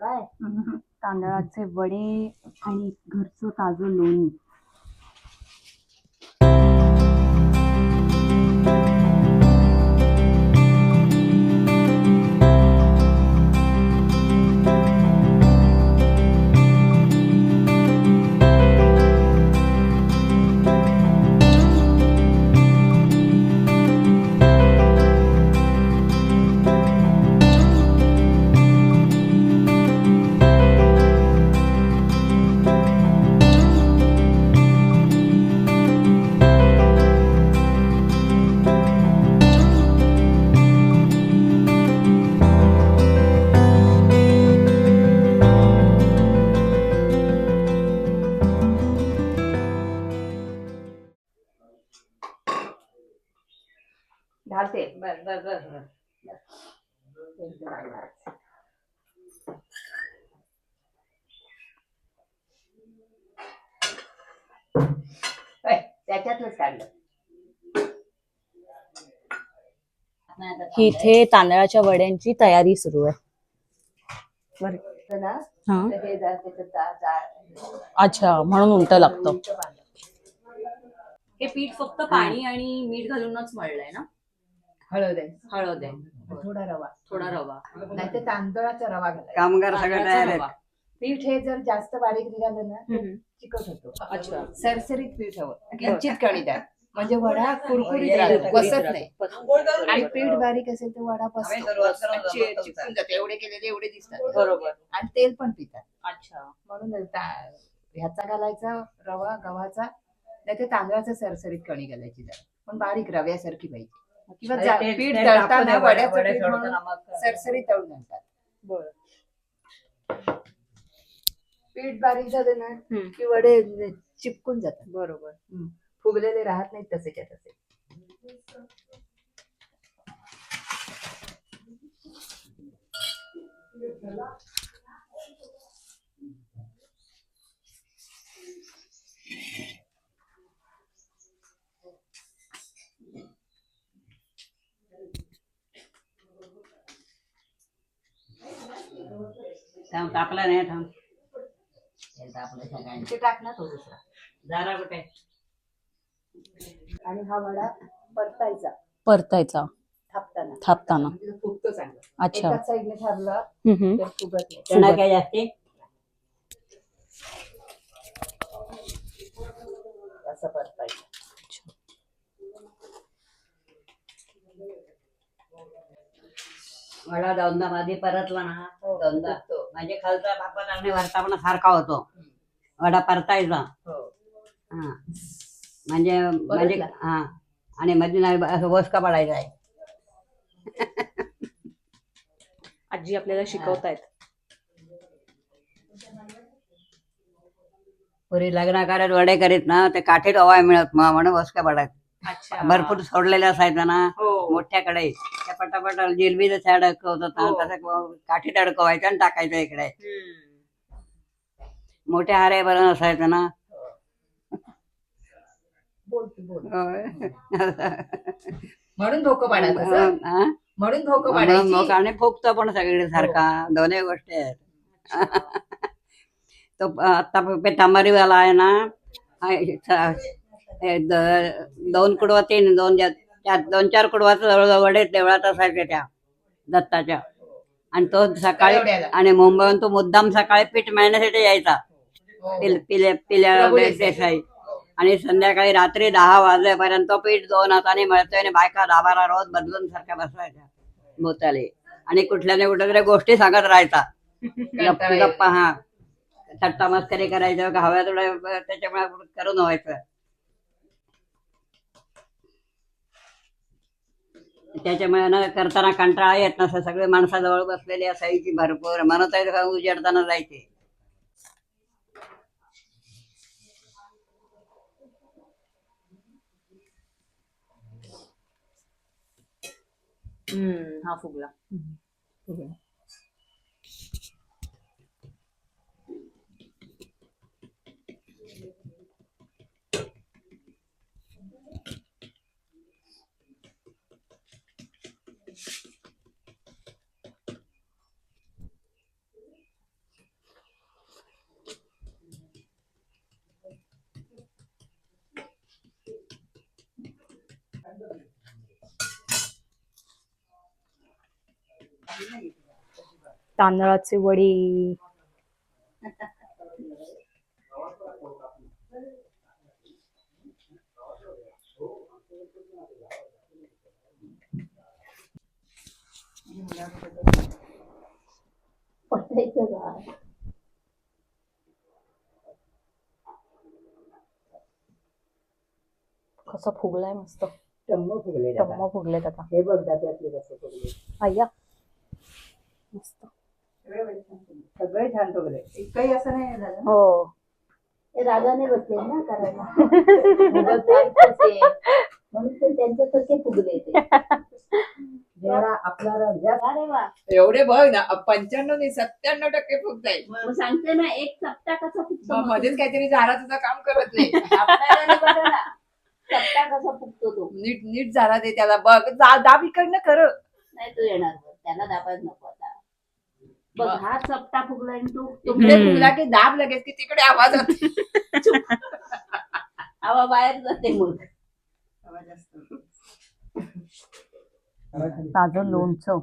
काय तांदळाचे वडे आणि घरचं ताजं लोणी. घालते बर बर बर काढलं ही इथे तांदळाच्या वड्यांची तयारी सुरू आहे. ना? हा. तर हे जरा त्याचं जा- जाळ- अच्छा म्हणून उलट लागतं. हे पीठ फक्त पाणी आणि मीठ घालूनच मळलंय ना? हळद आहे. हळद आहे. थोडा रवा. थोडा रवा. नाही तर तांदळाचा रवा घालायचा. कामगार सगळे तांदळाचा तयार आहेत. रवा. पीठ हे जर जास्त बारीक निघालं ना तर. चिकट होतो. अच्छा. सरसरीत पीठ हवं. किंचित कणीदार म्हणजे वडा कुरकुरीत राहतो. बसत. नाही. आणि पीठ बारीक असेल तर वडा बसतो. जाते. एवढे केलेले एवढे दिसतात. बरोबर. आणि तेल पण पितात. अच्छा. म्हणून ह्याचा घालायचा रवा गव्हाचा. नाही तर तांदळाचा सरसरीत कणी घालायची जरा. पण बारीक रव्यासारखी पाहिजे. किंवा अरे जा- ते- पीठ ते तळताना टाकून दे, वड्याचं वडे पीठ सोडताना म्हणून मग- सरसरीत तळून आणतात. बर. पीठ बारीक झालं ना हम्म. की वडे चिपकून जातात. बरोबर. फुगलेले राहत नाहीत तसेच्या तसे. तापला नाही थांब हे. ते टाक ना तो दुसरा. जरा कुठे आणि हा वडा परतायचा. परतायचा. थापताना. थापताना. तो फुगतो चांगला. अच्छा. एकाच साईडने थापला हम्म, हम्म. तर फुगत नाही. चणा काय जास्ती? असं परतायचं. वडा दोनदा मध्ये परतला ना. हो, दोनदा. फुगतो. म्हणजे खालचा बापा आणि वरता पण सारखा होतो. वडा परतायचा. हो. म्हणजे म्हणजे. हा. आणि मध्ये नाही असं वसका पडायचा आहे. आजी आपल्याला शिकवतायत. पुरी लग्न करत वडे करीत ना ते काठीत हवाय मिळत मग म्हणून वसका पडायचं अच्छा. भरपूर सोडलेले असायचं ना. हो. मोठ्या कढई त्या पटापट जिलबीचं त्या अडकवत होता. हो. तसं काठीत अडकवायचं आणि टाकायचं इकडे. हम्म. मोठ्या हारे बरं असायचं ना. बोल तू बोल होय. म्हणून धोकं पाडायचं हा? म्हणून धोकं पाडायची? मग आणि फुगतो पण सगळीकडे सारखा. दोन्ही गोष्टी आहेत. तो आता तांबारीवाला आहे ना. हा, हे दोन कुडवा तीन दोन त्यात दोन चार कुडवाचं जवळजवळ देवळात असायचे त्या दत्ताच्या. आणि तो सकाळी. आणि मुंबईहून तो मुद्दाम सकाळी पीठ मिळण्यासाठी यायचा. हो. पिल- पिल्या देसाई. आणि संध्याकाळी रात्री दहा वाजल्यापर्यंत तो पीठ दोन हाताने मळतोय आणि बायका दहा बारा रोज बदलून सारख्या बसवायच्या भोवताली आणि कुठल्या ना कुठल्या तरी गोष्टी सांगत राहायचा. गप्पा हा. थट्टा मस्करी करायचं हव्या थोडं त्याच्यामुळे करून व्हायचं. त्याच्यामुळे ना करताना कंटाळा येत नसं सगळे माणसाजवळ बसलेली असायची भरपूर. म्हणत आहे उजेडताना जायचे. हम्म, हा फुगला. तांदळाची वडी. कसं फुगलाय मस्त. टम्म फुगले दादा. टम्म फुगलेत आता. हे बघ दादातले कसं फुगले अय्या मस्त. सगळे छान फुगले एकही असं नाही झालं हो रागाने बसले ना करायला. म्हणून ते त्यांच्यासारखे फुगले. ते जेव्हा आपला राज्यात अरे वा एवढे बघ ना पंच्याण्णव नाही सत्त्याण्णव टक्के फुगताय मग सांगते ना एक सप्ताह कसा फुगतो मग मध्येच काहीतरी झाला तुझं काम करत नाही. आपल्याला नाही बघा ना सप्ताह कसा फुगतो तो. नीट नीट झाला ते त्याला बघ. जा- दाब इकडनं कर नाही तो येणार बघ. त्याला दाबायला नको. बघ. हा सप्ताह फुगला आणि तू तुमचे हम्म. फुगला की दाब लगेच की तिकडे आवाज होते. हवा बाहेर जाते मग. ताजं लोणचं.